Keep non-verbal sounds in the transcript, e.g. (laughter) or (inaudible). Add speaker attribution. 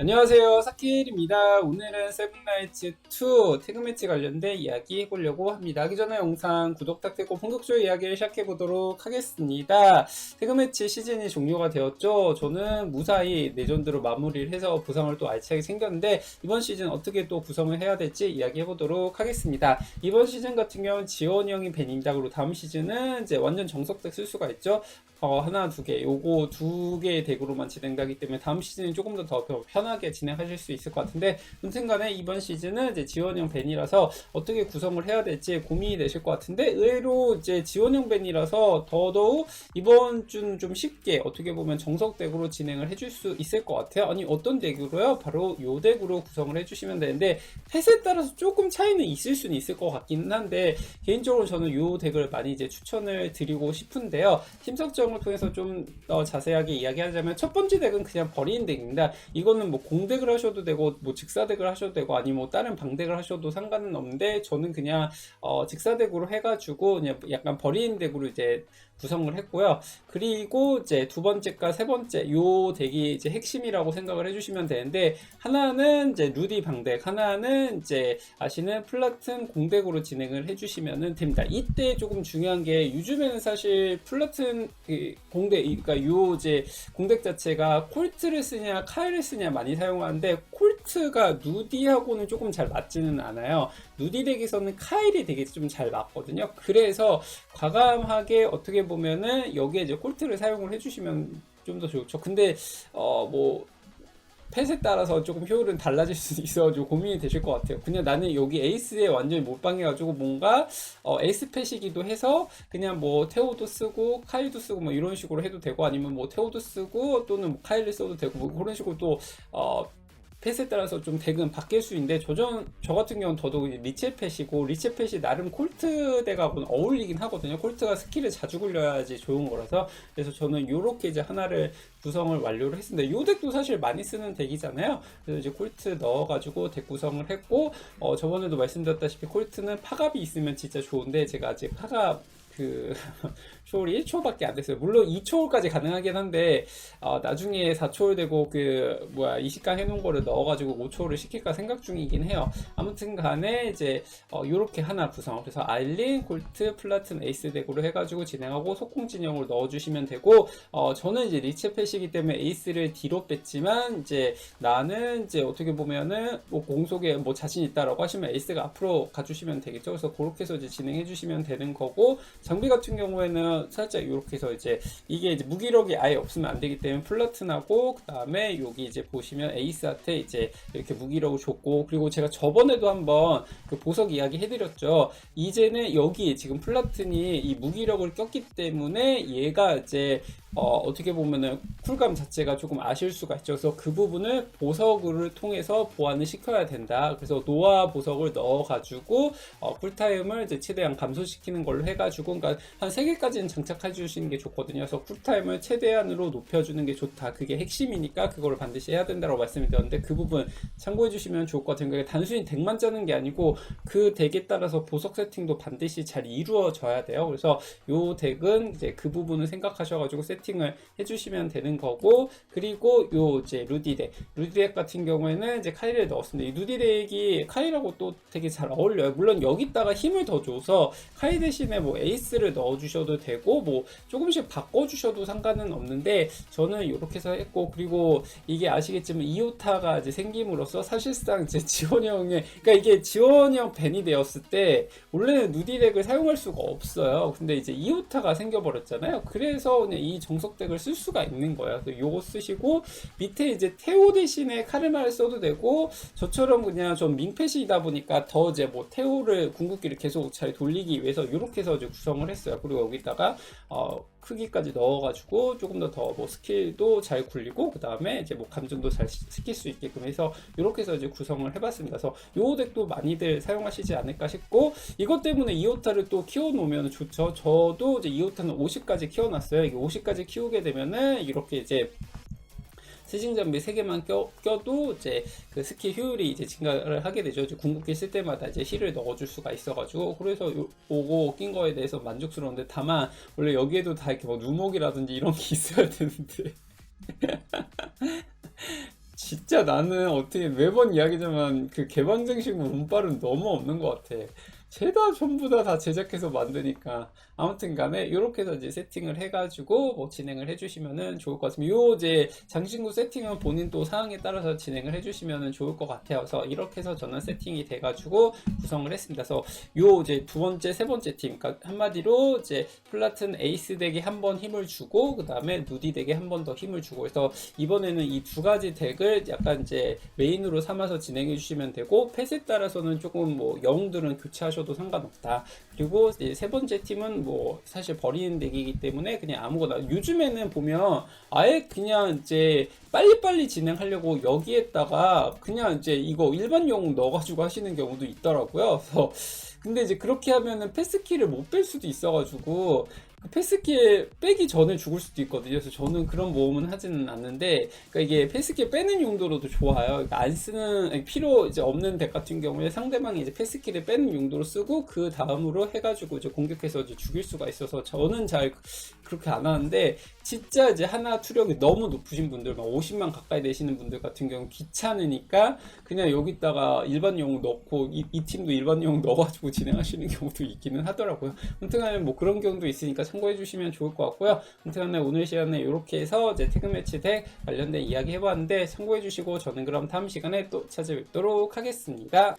Speaker 1: 안녕하세요. 사키일입니다. 오늘은 세븐나이츠 2 태그매치 관련된 이야기 해보려고 합니다. 하기 전에 영상 구독 부탁드리고 본격적으로 이야기를 시작해보도록 하겠습니다. 태그매치 시즌이 종료가 되었죠. 저는 무사히 레전드로 마무리를 해서 부상을 또 알차게 챙겼는데 이번 시즌 어떻게 또 구성을 해야 될지 이야기해보도록 하겠습니다. 이번 시즌 같은 경우는 지원이 형이 그리고 다음 시즌은 이제 완전 정석덱 쓸 수가 있죠. 어, 하나, 두 개, 요거 두 개의 덱으로만 진행되기 때문에 다음 시즌이 조금 더 더 편 하게 진행하실 수 있을 것 같은데, 아무튼 간에 이번 시즌은 이제 지원형 벤이라서 어떻게 구성을 해야 될지 고민이 되실 것 같은데, 의외로 이제 지원형 벤이라서 더더욱 이번 주는 좀 쉽게 어떻게 보면 정석 덱으로 진행을 해줄 수 있을 것 같아요. 아니, 어떤 덱으로요? 바로 요 덱으로 구성을 해주시면 되는데, 펫에 따라서 조금 차이는 있을 수는 있을 것 같기는 한데, 개인적으로 저는 요 덱을 많이 이제 추천을 드리고 싶은데요. 팀석정 설명을 통해서 좀 더 자세하게 이야기하자면 첫 번째 덱은 그냥 버리는 덱입니다. 이거는 뭐 공덱을 하셔도 되고 뭐 직사덱을 하셔도 되고 아니면 뭐 다른 방덱을 하셔도 상관은 없는데 저는 그냥 어 직사덱으로 해가지고 그냥 약간 버리는 덱으로 이제 구성을 했고요. 그리고 이제 두 번째과 세 번째 요 덱이 이제 핵심이라고 생각을 해주시면 되는데 하나는 이제 루디 방덱, 하나는 이제 아시는 플라튼 공덱으로 진행을 해주시면 됩니다. 이때 조금 중요한 게 요즘에는 사실 플라튼 그 공덱, 그러니까 요 이제 공덱 자체가 콜트를 쓰냐 카일을 쓰냐 많이 사용하는데 콜트가 누디하고는 조금 잘 맞지는 않아요. 누디 덱에서는 카일이 되게 좀 잘 맞거든요. 그래서 과감하게 어떻게 보면은 여기에 이제 콜트를 사용을 해주시면 좀 더 좋죠. 근데 어뭐 펫에 따라서 조금 효율은 달라질 수 있어가지고 고민이 되실 것 같아요. 그냥 나는 여기 에이스에 완전히 몰빵해가지고 뭔가 어, 에이스 펫이기도 해서 그냥 뭐 테오도 쓰고 카일도 쓰고 뭐 이런 식으로 해도 되고 아니면 뭐 테오도 쓰고 또는 뭐 카일을 써도 되고 뭐 그런 식으로 또 어, 펫에 따라서 좀 덱은 바뀔 수 있는데 저전 저 같은 경우는 더더욱 리체 펫이고 리체 펫이 나름 콜트 덱하고는 어울리긴 하거든요. 콜트가 스킬을 자주 굴려야지 좋은 거라서 그래서 저는 요렇게 이제 하나를 구성을 완료를 했습니다. 요 덱도 사실 많이 쓰는 덱이잖아요. 그래서 이제 콜트 넣어가지고 덱 구성을 했고 어, 저번에도 말씀드렸다시피 콜트는 파갑이 있으면 진짜 좋은데 제가 아직 파갑 그 (laughs) 초월이 1초밖에 안 됐어요. 물론 2초월까지 가능하긴 한데 어, 나중에 4초월 되고 그 뭐야 이식강 해놓은 거를 넣어가지고 5초월을 시킬까 생각 중이긴 해요. 아무튼 간에 이제 어, 이렇게 하나 구성. 그래서 알린, 골트, 플라튼, 에이스 덱으로 해가지고 진행하고 속공 진영으로 넣어주시면 되고 어, 저는 이제 리체 펫이기 때문에 에이스를 뒤로 뺐지만 이제 나는 이제 어떻게 보면은 뭐 공속에 뭐 자신 있다라고 하시면 에이스가 앞으로 가주시면 되겠죠. 그래서 그렇게 해서 이제 진행해 주시면 되는 거고 장비 같은 경우에는 살짝 이렇게 해서 이제 이게 이제 무기력이 아예 없으면 안 되기 때문에 플러튼하고 그 다음에 여기 이제 보시면 에이스한테 이제 이렇게 무기력을 줬고 그리고 제가 저번에도 한번 그 보석 이야기 해드렸죠. 이제는 여기 지금 플라튼이 이 무기력을 꼈기 때문에 얘가 이제 어, 떻게 보면은 쿨감 자체가 조금 아실 수가 있죠. 그래서 그 부분을 보석을 통해서 보완을 시켜야 된다. 그래서 노화 보석을 넣어가지고 어, 쿨타임을 이제 최대한 감소시키는 걸로 해가지고 그러니까 한 3개까지는 장착해 주시는 게 좋거든요. 그래서 쿨타임을 최대한으로 높여주는 게 좋다. 그게 핵심이니까 그걸 반드시 해야 된다고 말씀을 드렸는데 그 부분 참고해 주시면 좋을 것 같아요. 그러니까 단순히 덱만 짜는 게 아니고 그 덱에 따라서 보석 세팅도 반드시 잘 이루어져야 돼요. 그래서 요 덱은 이제 그 부분을 생각하셔가지고 세팅 세팅을 해주시면 되는 거고 그리고 요 이제 루디 덱 루디 덱 같은 경우에는 이제 카이를 넣었습니다. 이 루디 덱이 카이라고 또 되게 잘 어울려요. 물론 여기다가 힘을 더 줘서 카이 대신에 뭐 에이스 를 넣어주셔도 되고 뭐 조금씩 바꿔주셔도 상관은 없는데 저는 이렇게 해서 했고 그리고 이게 아시겠지만 이오타가 이제 생김으로써 사실상 이제 지원형의 그러니까 이게 지원형 벤이 되었을 때 원래는 누디덱을 사용할 수가 없어요. 근데 이제 이오타가 생겨버렸잖아요. 그래서 그냥 이 정석덱을 쓸 수가 있는 거야. 그래서 요거 쓰시고 밑에 이제 테오 대신에 카르마를 써도 되고 저처럼 그냥 좀 민펫이다 보니까 더 이제 뭐 테오를 궁극기를 계속 잘 돌리기 위해서 이렇게 해서 이제 구성 을 했어요. 그리고 여기다가 어 크기까지 넣어가지고 조금 더 더 뭐 스킬도 잘 굴리고 그 다음에 이제 뭐 감정도 잘 시킬 수 있게끔 해서 이렇게 해서 이제 구성을 해봤습니다. 그래서 요 덱도 많이들 사용하시지 않을까 싶고 이것 때문에 이오타를 또 키워놓으면 좋죠. 저도 이제 이오타는 50까지 키워놨어요. 이게 50까지 키우게 되면은 이렇게 이제 스징 장비 3개만 껴, 껴도 이제 그 스킬 효율이 이제 증가를 하게 되죠. 이제 궁극기 쓸 때마다 이제 힐을 넣어줄 수가 있어가지고 그래서 요, 요거 낀 거에 대해서 만족스러운데 다만 원래 여기에도 다 이렇게 뭐 누목이라든지 이런 게 (laughs) 있어야 되는데 (laughs) 진짜 나는 어떻게 매번 이야기지만 그 개방정식 운빨은 너무 없는 것 같아. 쟤다 전부 다 다 제작해서 만드니까 아무튼 간에 이렇게 해서 이제 세팅을 해가지고 뭐 진행을 해주시면은 좋을 것 같습니다. 요 이제 장신구 세팅은 본인 또 사항에 따라서 진행을 해주시면은 좋을 것 같아요. 그래서 이렇게 해서 저는 세팅이 돼가지고 구성을 했습니다. 그래서 요 이제 두 번째, 세 번째 팀, 그러니까 한마디로 이제 플라튼 에이스 덱에 한 번 힘을 주고 그 다음에 누디 덱에 한 번 더 힘을 주고 그래서 이번에는 이 두 가지 덱을 약간 이제 메인으로 삼아서 진행해 주시면 되고 펫에 따라서는 조금 뭐 영웅들은 교체하셔 도 상관없다. 그리고 세 번째 팀은 뭐 사실 버리는 덱이기 때문에 그냥 아무거나 요즘에는 보면 아예 그냥 이제 빨리빨리 진행하려고 여기에다가 그냥 이제 이거 일반 영웅 넣어가지고 하시는 경우도 있더라고요. 그래서 근데 이제 그렇게 하면은 패스키를 못 뺄 수도 있어가지고 그 패스키에 빼기 전에 죽을 수도 있거든요. 그래서 저는 그런 모험은 하지는 않는데, 그러니까 이게 패스키 빼는 용도로도 좋아요. 그러니까 안 쓰는 필요 이제 없는 덱 같은 경우에 상대방이 이제 패스키를 빼는 용도로 쓰고 그 다음으로 해가지고 이제 공격해서 이제 죽일 수가 있어서 저는 잘 그렇게 안 하는데 진짜 이제 하나 투력이 너무 높으신 분들, 막 50만 가까이 되시는 분들 같은 경우 귀찮으니까 그냥 여기다가 일반 영웅 넣고 이, 이 팀도 일반 영웅 넣어가지고 진행하시는 경우도 있기는 하더라고요. 아무튼간에 뭐 그런 경우도 있으니까 참고해 주시면 좋을 것 같고요. 아무튼간에 오늘 시간에 이렇게 해서 이제 태그 매치 덱 관련된 이야기 해봤는데 참고해 주시고 저는 그럼 다음 시간에 또 찾아뵙도록 하겠습니다.